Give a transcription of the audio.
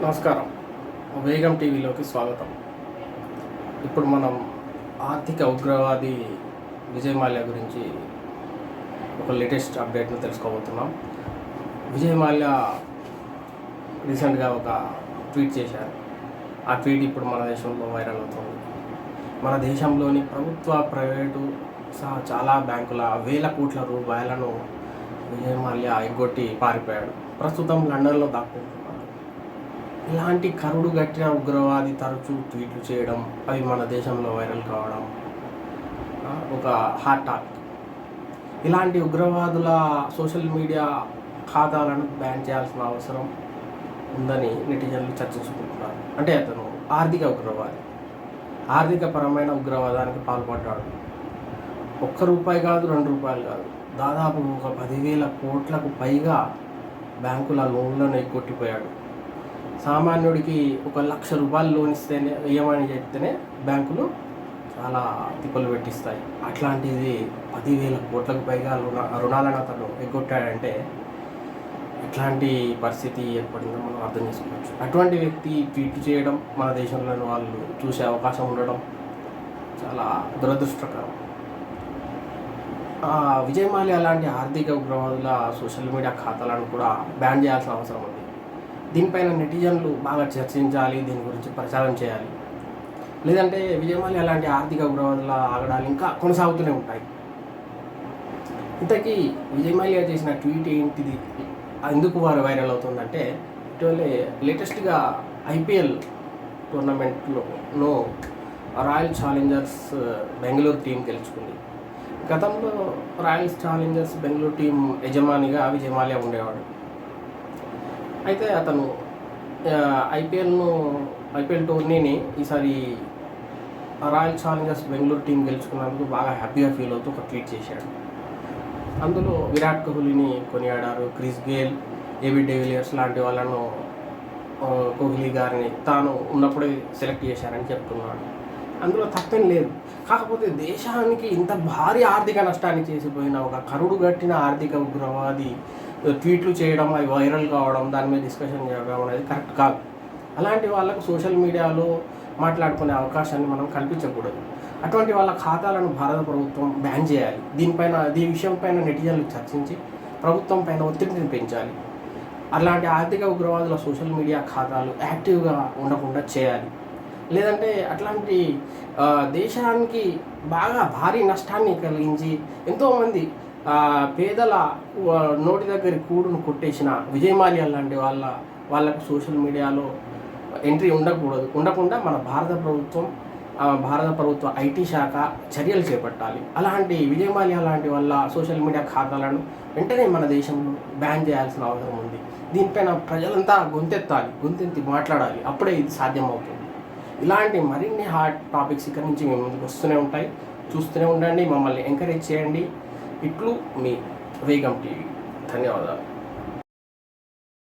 నమస్కారం. వేగం టీవీలోకి స్వాగతం. ఇప్పుడు మనం ఆర్థిక ఉగ్రవాది విజయ్ మాల్యా గురించి ఒక లేటెస్ట్ అప్డేట్ను తెలుసుకోబోతున్నాం. విజయ్ మాల్యా రీసెంట్గా ఒక ట్వీట్ చేశారు. ఆ ట్వీట్ ఇప్పుడు మన దేశంలో వైరల్ అవుతుంది. మన దేశంలోని ప్రభుత్వ ప్రైవేటు సహా చాలా బ్యాంకుల వేల కోట్ల రూపాయలను విజయ్ మాల్యా ఎగ్గొట్టి పారిపోయాడు. ప్రస్తుతం లండన్లో దాక్కుంటుంది ఇలాంటి కరుడు గట్టిన ఉగ్రవాది తరచూ ట్వీట్లు చేయడం అవి మన దేశంలో వైరల్ కావడం ఒక హాట్ టాపిక్ ఇలాంటి ఉగ్రవాదుల సోషల్ మీడియా ఖాతాలను బ్యాన్ చేయాల్సిన అవసరం ఉందని నెటిజన్లు చర్చించుకుంటున్నారు. అంటే అతను ఆర్థిక ఉగ్రవాది. ఆర్థిక పరమైన ఉగ్రవాదానికి పాల్పడ్డాడు. ఒక్క రూపాయి కాదు రెండు రూపాయలు కాదు. దాదాపు ఒక పదివేల కోట్లకు పైగా బ్యాంకుల లోన్లను ఎగ్గొట్టిపోయాడు. సామాన్యుడికి ఒక లక్ష రూపాయలు లోన్ ఇస్తేనే ఇవ్వమని చెప్తేనే బ్యాంకులు చాలా తిప్పలు పెట్టిస్తాయి. అట్లాంటిది పదివేల కోట్లకు పైగా రుణ రుణాలను అతను ఎగ్గొట్టాడంటే ఎట్లాంటి పరిస్థితి ఏర్పడిందో మనం అర్థం చేసుకోవచ్చు. అటువంటి వ్యక్తి ట్వీట్ చేయడం మన దేశంలోని వాళ్ళు చూసే అవకాశం ఉండడం చాలా దురదృష్టకరం. విజయ్ మాల్యా లాంటి ఆర్థిక ఉగ్రవాదుల సోషల్ మీడియా ఖాతాలను కూడా బ్యాన్ చేయాల్సిన అవసరం ఉంది. దీనిపైన నెటిజన్లు బాగా చర్చించాలి దీని గురించి ప్రచారం చేయాలి. లేదంటే విజయ్ అలాంటి ఆర్థిక ఉగ్రవాదుల ఆగడాలు ఇంకా కొనసాగుతూనే ఉంటాయి. ఇంతకీ విజయ్ చేసిన ట్వీట్ ఏంటిది? ఎందుకు వారు వైరల్ అవుతుందంటే ఇటీవలే లేటెస్ట్గా ఐపీఎల్ టోర్నమెంట్లో రాయల్ ఛాలెంజర్స్ బెంగళూరు టీం గెలుచుకుంది. గతంలో రాయల్ ఛాలెంజర్స్ బెంగళూరు టీం యజమానిగా విజయమాల్యా ఉండేవాడు. అయితే అతను ఐపీఎల్ను ఐపీఎల్ టోర్నీని ఈసారి రాయల్ ఛాలెంజర్స్ బెంగళూరు టీం గెలుచుకున్నందుకు బాగా హ్యాపీగా ఫీల్ అవుతూ ఒక ట్వీట్ చేశాడు. అందులో విరాట్ కోహ్లీని కొనియాడారు క్రిస్ గేల్ ఏబి డెవిలియర్స్ లాంటి వాళ్ళను కోహ్లీ గారిని తాను ఉన్నప్పుడే సెలెక్ట్ చేశారని చెప్తున్నాడు. అందులో తప్పేం లేదు. కాకపోతే దేశానికి ఇంత భారీ ఆర్థిక నష్టాన్ని చేసిపోయిన ఒక కరుడు గట్టిన ఆర్థిక ఉగ్రవాది ట్వీట్లు చేయడం అవి వైరల్ కావడం దాని మీద డిస్కషన్ చేయడం అనేది కరెక్ట్ కాదు. అలాంటి వాళ్ళకు సోషల్ మీడియాలో మాట్లాడుకునే అవకాశాన్ని మనం కల్పించకూడదు. అటువంటి వాళ్ళ ఖాతాలను భారత ప్రభుత్వం బ్యాన్ చేయాలి. దీనిపైన దీని విషయం పైన నెటిజన్లు చర్చించి ప్రభుత్వం పైన ఒత్తిడిని పెంచాలి. అలాంటి ఆర్థిక ఉగ్రవాదుల సోషల్ మీడియా ఖాతాలు యాక్టివ్గా ఉండకుండా చేయాలి. లేదంటే అట్లాంటి దేశానికి బాగా భారీ నష్టాన్ని కలిగించి ఎంతోమంది పేదల నోటి దగ్గర కూడును కొట్టేసిన విజయ్ మాల్యా లాంటి వాళ్ళ వాళ్ళకు సోషల్ మీడియాలో ఎంట్రీ ఉండకూడదు. ఉండకుండా మన భారత ప్రభుత్వం భారత ప్రభుత్వ ఐటీ శాఖ చర్యలు చేపట్టాలి. అలాంటి విజయ్ మాల్యా లాంటి వాళ్ళ సోషల్ మీడియా ఖాతాలను వెంటనే మన దేశంలో బ్యాన్ చేయాల్సిన అవసరం ఉంది. దీనిపైన ప్రజలంతా గొంతెత్తాలి గొంతెత్తి మాట్లాడాలి. అప్పుడే ఇది సాధ్యమవుతుంది. ఇలాంటి మరిన్ని హాట్ టాపిక్స్ ఇక్కడ నుంచి మేము ముందుకు వస్తూనే ఉంటాయి. చూస్తూనే ఉండండి. మమ్మల్ని ఎంకరేజ్ చేయండి. ఇట్లు మీ వేగం టీవీ. ధన్యవాదాలు.